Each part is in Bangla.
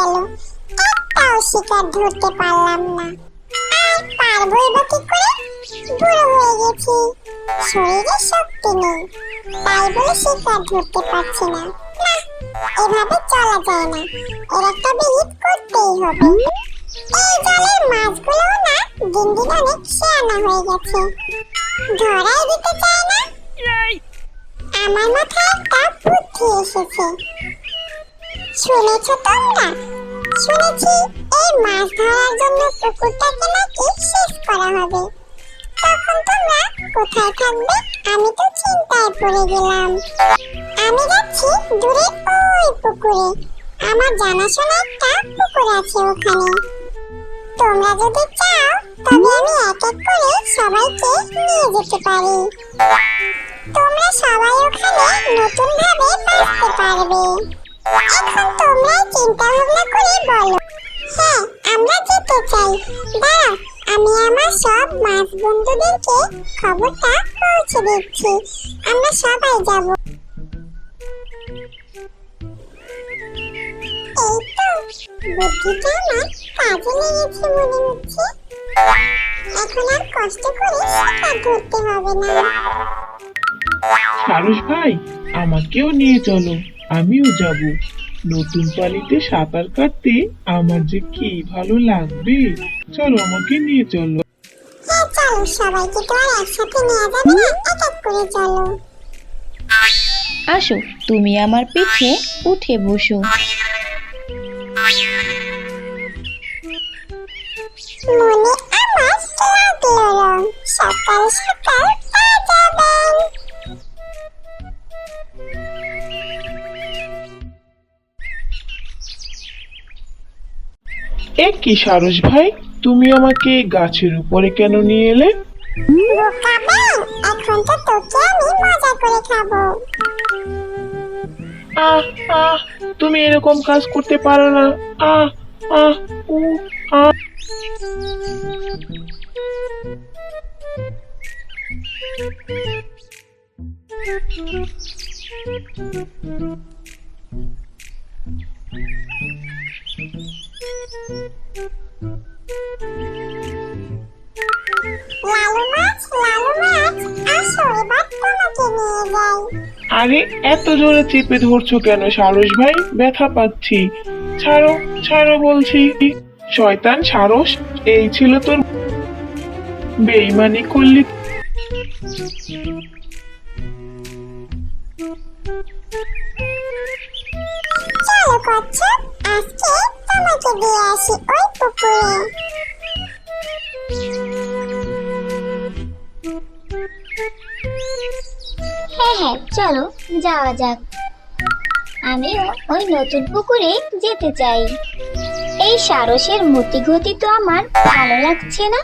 গেল। একটাও শিকার ধরতে পারলাম না। আর পারবই বা কি করে? বুড়ো হয়ে গেছি। শরীরে শক্তি নেই। তাই বলে শিকার ধরতে পারছি না। না এভাবে চলা যায় না। এর একটা বিহিত করতেই হবে। এই জলের মাছগুলো না দিন দিন অনেক শেয়ানা হয়ে গেছে। ধরাই দিতে চায় না? আমার মাথায় একটা বুদ্ধি এসেছে। শুনেছ তোমরা? শুনেছি এই মাছ ধরার জন্য পুকুরটাকে নাকি শেষ করা হবে। তখন তোমরা কোথায় থাকবে আমি তো চিন্তায় পড়ে গেলাম। আমি যাচ্ছি দূরে ওই পুকুরে। আমার জানাশোনা একটা পুকুর আছে ওখানে। তোমরা যদি চাও, তবে আমি এক এক করে সবাইকে নিয়ে যেতে পারি। তোমরা সবাই ওখানে নতুন ভাবে বাঁচতে পারবে। এখন তোমরাই চিন্তা ভাবনা করে বলো। হ্যাঁ আমরা যেতে চাই। দাঁড়াও আমি আমার সব মাছ বন্ধুদেরকে খবরটা পৌঁছে দিচ্ছি। আমরা সবাই যাব। এই তো, বুদ্ধিটা আমার কাজে লেগেছে মনে হচ্ছে। এখন আর কষ্ট করে শিকার ধরতে হবে না। সারস ভাই, আমাকেও নিয়ে চলো। আমিও যাব। নতুন পানিতে সাঁতার কাটতে আমার যে কি ভালো লাগবে। চলো আমাকে নিয়ে চলো। চলো সবাইকে তো আর একসাথে নিয়ে যাবে না এক এক করে চলো। আসো তুমি আমার পিঠে উঠে বসো। মনে এ কি সারস ভাই? তুমি আমাকে গাছের উপরে কেন নিয়ে এলে? এখন তো তোকে আমি মজা করে খাব। আহ আহ তুমি এরকম কাজ করতে পারো না। আহ আহ উ আহ। লালু আরে, এত জোরে চেপে ধরছো কেন সারস ভাই? ব্যথা পাচ্ছি। ছাড়ো ছাড়ো বলছি। শয়তান সারস, এই ছিল তোর বেইমানি করলি। ওই পুকুরে। হ্যাঁ হ্যাঁ চলো, যাওয়া যাক। আমিও ওই নতুন পুকুরে যেতে চাই। এই সারসের মতিগতি তো আমার ভালো লাগছে না।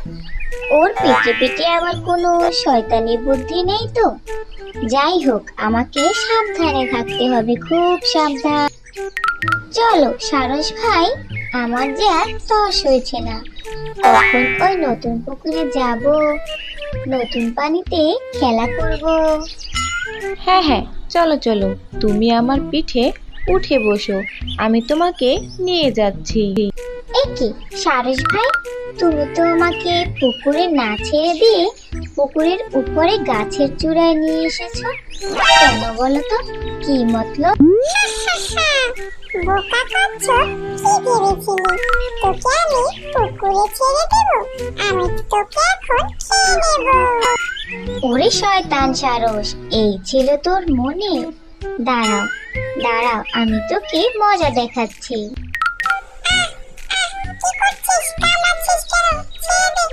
ওর পেটে পেটে আবার কোনো শয়তানি বুদ্ধি নেই তো। যাই হোক, আমাকে সাবধানে থাকতে হবে, খুব সাবধান। চলো, সারস ভাই, আমার যে আর তস হয়েছে না। তখন ওই নতুন পুকুরে যাব, নতুন পানিতে খেলা করব। হ্যাঁ হ্যাঁ চলো চলো। তুমি আমার পিঠে উঠে বসো। আমি তোমাকে নিয়ে যাচ্ছি। একে সারস ভাই? তুমি তো আমাকে পুকুরে না ছেড়ে দিয়ে পুকুরের উপরে গাছের চূড়ায় নিয়ে এসেছ। কেন বলো তো? কি মতলব? বোকা কি ভেবেছিলি? তোকে আমি পুকুরে ছেড়ে দেব? আমি তোকে এখন খেয়ে নেব। ওরে শয়তান সারস এই ছিল তোর মনে? দাঁড়াও দাঁড়াও আমি তোকে মজা দেখাচ্ছি। কি করছিস? কামড়াচ্ছিস কেন? ছেড়ে দে।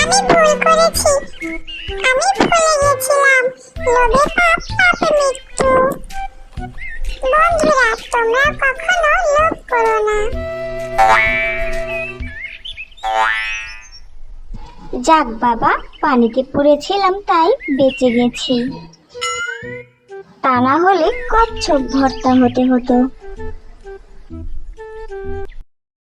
আমি ভুল করেছি। আমি ভুলে গেছিলাম। লোভে পাপ পাপে মৃত্যু। বন্ধুরা তোমরা কখনো যাক বাবা পানিতে পড়েছিলাম তাই বেঁচে গেছি। তা না হলে কচ্ছপ ভর্তা হতে হতো।